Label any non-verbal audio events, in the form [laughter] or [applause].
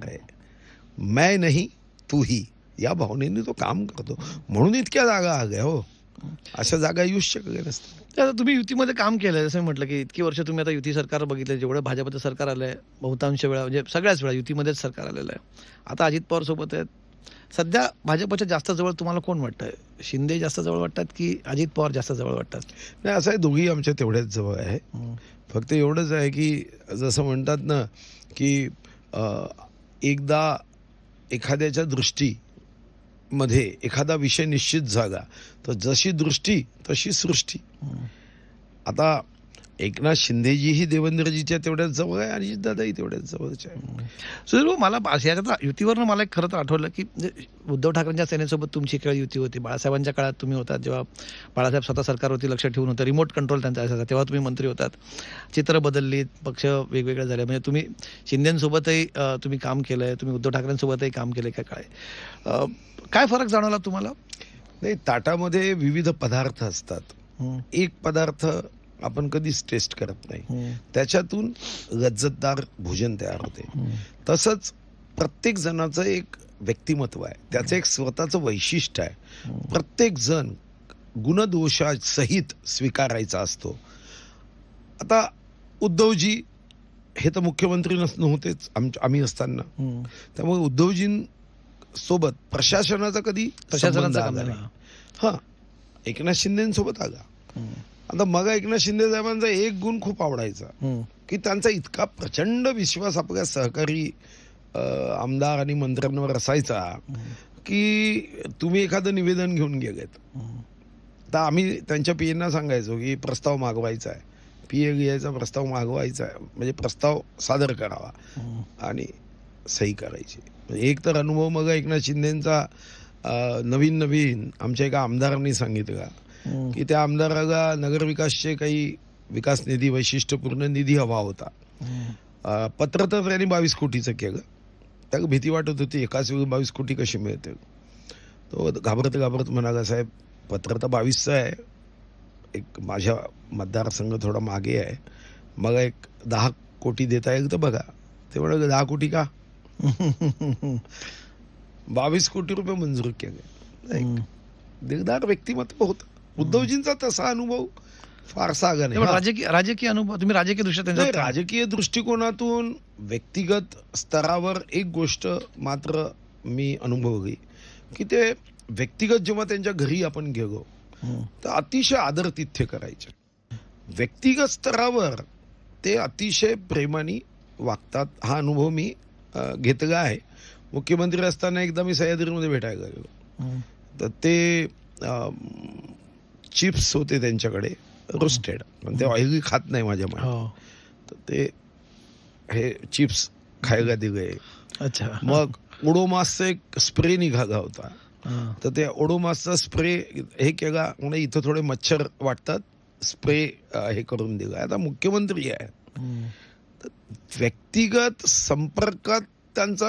सरकार आहे मैं नाही तू ही। या भावनेने तो काम करतो म्हणून इतक्या जागा हव्या हो। अशा जागा येऊच शकल्या नसतात आता तुम्ही युतीमध्ये काम केलं जसं मी म्हटलं की इतकी वर्ष तुम्ही आता युती सरकार बघितलं जेवढं भाजपचं सरकार आलं आहे बहुतांश वेळा म्हणजे सगळ्याच वेळा युतीमध्येच सरकार आलेलं आहे. आता अजित पवार सोबत आहेत. सध्या भाजपच्या जास्त जवळ तुम्हाला कोण वाटतंय? शिंदे जास्त जवळ वाटतात की अजित पवार जास्त जवळ वाटतात? नाही असं आहे दोघी आमच्या तेवढ्याच जवळ आहे. फक्त एवढंच आहे की जसं म्हणतात ना की एकदा एखाद्याच्या दृष्टीमध्ये एखादा विषय निश्चित झाला तर जशी दृष्टी तशी सृष्टी. आता एकनाथ शिंदेजीही देवेंद्रजीच्या तेवढ्याच जवळ आहे आणि दादाही तेवढ्याच जवळचे आहे. सुधीर भाऊ मला याच्यात युतीवरनं मला एक खरं तर आठवलं की उद्धव ठाकरेंच्या सेनेसोबत तुमची खेळ युती होती. बाळासाहेबांच्या काळात तुम्ही होतात जेव्हा बाळासाहेब स्वतः सरकारवरती लक्ष ठेवून होतं रिमोट कंट्रोल त्यांचा असायचा तेव्हा तुम्ही मंत्री होतात. चित्र बदलली पक्ष वेगवेगळे झाले. म्हणजे तुम्ही शिंदेसोबतही तुम्ही काम केलंय तुम्ही उद्धव ठाकरेंसोबतही काम केलंय काय? काय काय फरक जाणवला तुम्हाला? नाही ताटामध्ये विविध पदार्थ असतात. एक पदार्थ आपण कधीच टेस्ट करत नाही. त्याच्यातून लज्जतदार भोजन तयार होते. तसंच प्रत्येक जणाचं एक व्यक्तिमत्व आहे. त्याचं एक स्वतःचं वैशिष्ट्य आहे. प्रत्येक जण गुणदोषासहित स्वीकारायचा असतो. आता उद्धवजी हे तर मुख्यमंत्री नस नव्हतेच. आम आम्ही असताना. त्यामुळे उद्धवजीं सोबत प्रशासनाचा कधी प्रशासनाचा. हा. एकनाथ शिंदेसोबत आला. आता मग एकनाथ शिंदे साहेबांचा एक गुण खूप आवडायचा. की त्यांचा इतका प्रचंड विश्वास आपल्या सहकारी आमदार आणि मंत्र्यांवर असायचा की तुम्ही एखादं निवेदन घेऊन गेलेत. तर आम्ही त्यांच्या पी एना सांगायचो की प्रस्ताव मागवायचा आहे. पी ए घ्यायचा प्रस्ताव मागवायचा आहे. म्हणजे प्रस्ताव सादर करावा. आणि सही करायची. म्हणजे एक तर अनुभव मग एकनाथ शिंदेचा नवीन नवीन आमच्या एका आमदारांनी सांगितलं. की त्या आमदाराला नगरविकासचे काही विकास निधी वैशिष्ट्यपूर्ण निधी हवा होता. पत्र तर त्यांनी बावीस कोटीचं केलं. त्याला भीती वाटत होती एकाच वेळी बावीस कोटी कशी मिळतील? तो घाबरत घाबरत म्हणाला साहेब पत्र तर बावीसचं आहे. एक माझ्या मतदारसंघ थोडा मागे आहे. मग एक दहा कोटी देता येईल तर बघा. ते म्हणाले दहा कोटी का? [laughs] बावीस कोटी रुपये मंजूर केले. एक. दिलदार व्यक्तिमत्व होतं. उद्धवजींचा तसा अनुभव फारसा आगा नाही. राजकीय राजकीय अनुभव तुम्ही राजकीय दृष्ट्या राजकीय दृष्टिकोनातून व्यक्तिगत स्तरावर एक गोष्ट मात्र मी अनुभवली की ते व्यक्तिगत जेव्हा त्यांच्या घरी आपण गेलो. तर अतिशय आदरातिथ्य करायचे व्यक्तिगत स्तरावर ते अतिशय प्रेमाने वागतात हा अनुभव मी घेतला आहे मुख्यमंत्री असताना एकदा मी सह्याद्रीमध्ये भेटायला गेलो. तर ते चिप्स होते त्यांच्याकडे रोस्टेड पण ते ऑइली खात नाही माझ्या हो. तर ते हे चिप्स खायला दिले अच्छा. मग ओडोमासचा एक स्प्रे निघाला होता. हा. तर त्या ओडोमासचा स्प्रे हे केला म्हणजे इथं थोडे मच्छर वाटतात. स्प्रे हे करून दिला. आता मुख्यमंत्री आहे. व्यक्तिगत संपर्कात त्यांचा